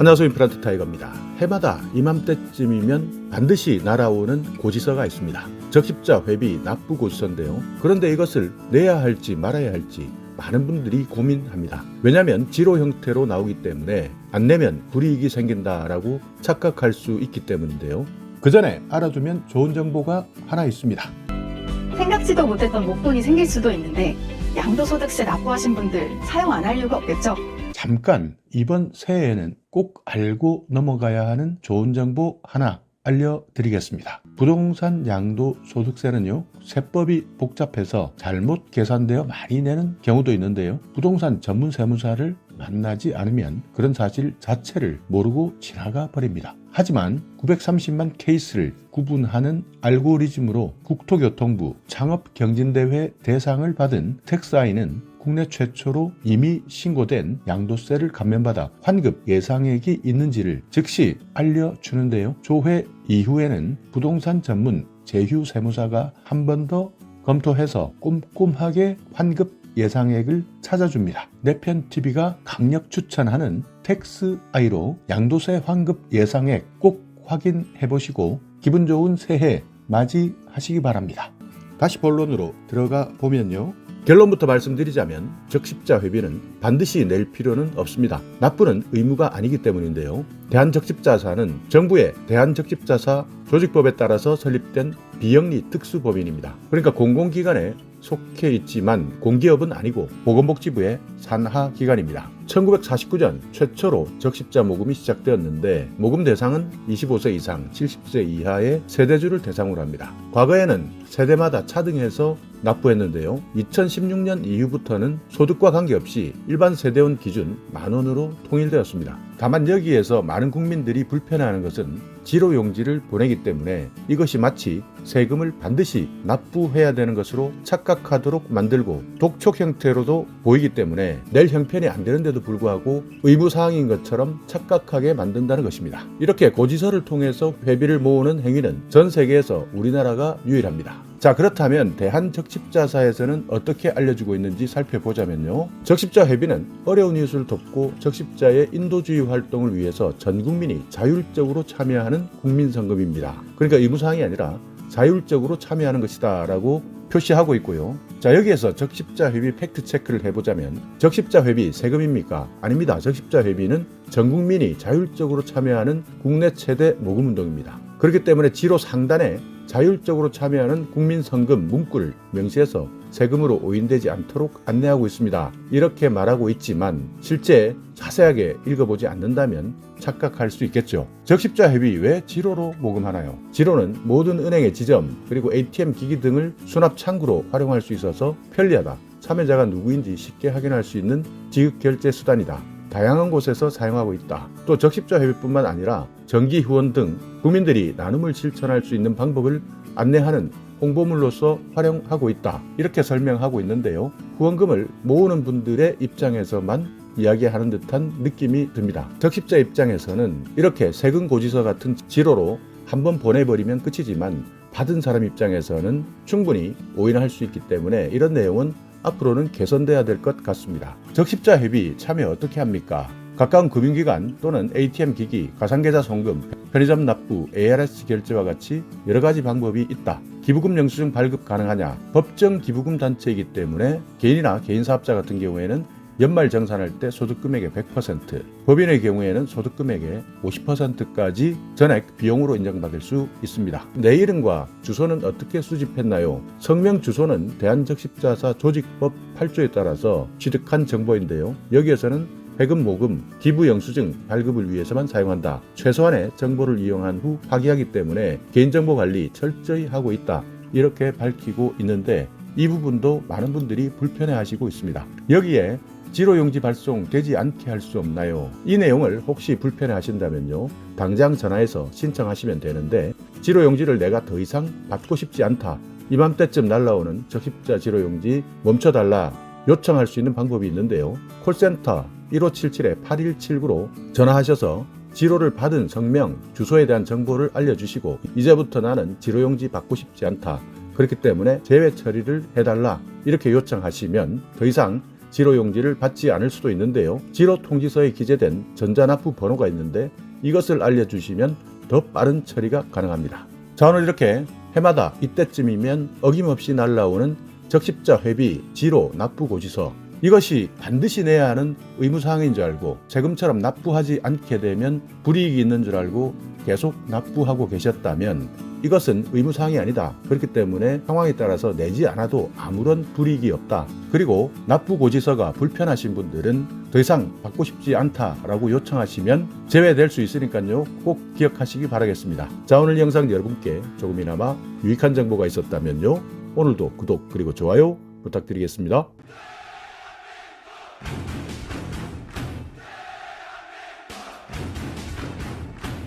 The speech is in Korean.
안녕하세요 임플란트 타이거입니다. 해마다 이맘때쯤이면 반드시 날아오는 고지서가 있습니다. 적십자 회비 납부 고지서인데요. 그런데 이것을 내야 할지 말아야 할지 많은 분들이 고민합니다. 왜냐하면 지로 형태로 나오기 때문에 안 내면 불이익이 생긴다라고 착각할 수 있기 때문인데요. 그 전에 알아두면 좋은 정보가 하나 있습니다. 생각지도 못했던 목돈이 생길 수도 있는데 양도소득세 납부하신 분들 사용 안 할 이유가 없겠죠? 잠깐 이번 새해에는 꼭 알고 넘어가야 하는 좋은 정보 하나 알려드리겠습니다. 부동산 양도 소득세는요, 세법이 복잡해서 잘못 계산되어 많이 내는 경우도 있는데요. 부동산 전문 세무사를 만나지 않으면 그런 사실 자체를 모르고 지나가 버립니다. 하지만 930만 케이스를 구분하는 알고리즘으로 국토교통부 창업경진대회 대상을 받은 텍사인은 국내 최초로 이미 신고된 양도세를 감면받아 환급 예상액이 있는지를 즉시 알려주는데요. 조회 이후에는 부동산 전문 제휴 세무사가 한 번 더 검토해서 꼼꼼하게 환급 예상액을 찾아줍니다. 내편 TV가 강력 추천하는 텍스 아이로 양도세 환급 예상액 꼭 확인해 보시고 기분 좋은 새해 맞이하시기 바랍니다. 다시 본론으로 들어가 보면요. 결론부터 말씀드리자면 적십자 회비는 반드시 낼 필요는 없습니다. 납부는 의무가 아니기 때문인데요. 대한적십자사는 정부의 대한적십자사 조직법에 따라서 설립된 비영리 특수법인입니다. 그러니까 공공기관에 속해 있지만 공기업은 아니고 보건복지부의 산하 기관입니다. 1949년 최초로 적십자 모금이 시작되었는데 모금 대상은 25세 이상 70세 이하의 세대주를 대상으로 합니다. 과거에는 세대마다 차등해서 납부했는데요. 2016년 이후부터는 소득과 관계없이 일반 세대원 기준 만 원으로 통일되었습니다. 다만 여기에서 많은 국민들이 불편해하는 것은 지로 용지를 보내기 때문에 이것이 마치 세금을 반드시 납부해야 되는 것으로 착각하도록 만들고 독촉 형태로도 보이기 때문에 낼 형편이 안 되는데도 불구하고 의무사항인 것처럼 착각하게 만든다는 것입니다. 이렇게 고지서를 통해서 회비를 모으는 행위는 전 세계에서 우리나라가 유일합니다. 자 그렇다면 대한적십자사에서는 어떻게 알려주고 있는지 살펴보자면요. 적십자 회비는 어려운 이웃을 돕고 적십자의 인도주의 활동을 위해서 전 국민이 자율적으로 참여하는 국민성금입니다. 그러니까 의무사항이 아니라 자율적으로 참여하는 것이다 라고 표시하고 있고요. 자 여기에서 적십자 회비 팩트 체크를 해보자면 적십자 회비 세금입니까? 아닙니다. 적십자 회비는 전 국민이 자율적으로 참여하는 국내 최대 모금 운동입니다. 그렇기 때문에 지로 상단에 자율적으로 참여하는 국민성금 문구를 명시해서 세금으로 오인되지 않도록 안내하고 있습니다. 이렇게 말하고 있지만 실제 자세하게 읽어보지 않는다면 착각할 수 있겠죠. 적십자 회비 왜 지로로 모금하나요? 지로는 모든 은행의 지점 그리고 ATM 기기 등을 수납 창구로 활용할 수 있어서 편리하다. 참여자가 누구인지 쉽게 확인할 수 있는 지급 결제 수단이다. 다양한 곳에서 사용하고 있다. 또 적십자 회비뿐만 아니라 정기 후원 등 국민들이 나눔을 실천할 수 있는 방법을 안내하는 홍보물로서 활용하고 있다. 이렇게 설명하고 있는데요. 후원금을 모으는 분들의 입장에서만 이야기하는 듯한 느낌이 듭니다. 적십자 입장에서는 이렇게 세금 고지서 같은 지로로 한번 보내버리면 끝이지만 받은 사람 입장에서는 충분히 오인할 수 있기 때문에 이런 내용은 앞으로는 개선돼야 될 것 같습니다. 적십자 회비 참여 어떻게 합니까? 가까운 금융기관 또는 ATM 기기, 가상계좌 송금, 편의점 납부, ARS 결제와 같이 여러 가지 방법이 있다. 기부금 영수증 발급 가능하냐? 법정 기부금 단체이기 때문에 개인이나 개인 사업자 같은 경우에는 연말 정산할 때 소득 금액의 100%, 법인의 경우에는 소득 금액의 50%까지 전액 비용으로 인정받을 수 있습니다. 내 이름과 주소는 어떻게 수집했나요? 성명 주소는 대한적십자사 조직법 8조에 따라서 취득한 정보인데요. 여기에서는 회금 모금, 기부 영수증 발급을 위해서만 사용한다. 최소한의 정보를 이용한 후 파기하기 때문에 개인정보 관리 철저히 하고 있다. 이렇게 밝히고 있는데 이 부분도 많은 분들이 불편해 하시고 있습니다. 여기에 지로 용지 발송되지 않게 할 수 없나요? 이 내용을 혹시 불편해 하신다면요. 당장 전화해서 신청하시면 되는데 지로 용지를 내가 더 이상 받고 싶지 않다. 이맘때쯤 날라오는 적십자 지로 용지 멈춰달라 요청할 수 있는 방법이 있는데요. 콜센터 1577-8179로 전화하셔서 지로를 받은 성명, 주소에 대한 정보를 알려주시고 이제부터 나는 지로용지 받고 싶지 않다. 그렇기 때문에 제외 처리를 해달라. 이렇게 요청하시면 더 이상 지로 용지를 받지 않을 수도 있는데요. 지로 통지서에 기재된 전자납부 번호가 있는데 이것을 알려주시면 더 빠른 처리가 가능합니다. 자 오늘 이렇게 해마다 이때쯤이면 어김없이 날라오는 적십자 회비 지로 납부 고지서 이것이 반드시 내야 하는 의무사항인 줄 알고 세금처럼 납부하지 않게 되면 불이익이 있는 줄 알고 계속 납부하고 계셨다면 이것은 의무사항이 아니다. 그렇기 때문에 상황에 따라서 내지 않아도 아무런 불이익이 없다. 그리고 납부고지서가 불편하신 분들은 더 이상 받고 싶지 않다라고 요청하시면 제외될 수 있으니까요. 꼭 기억하시기 바라겠습니다. 자, 오늘 영상 여러분께 조금이나마 유익한 정보가 있었다면요. 오늘도 구독 그리고 좋아요 부탁드리겠습니다.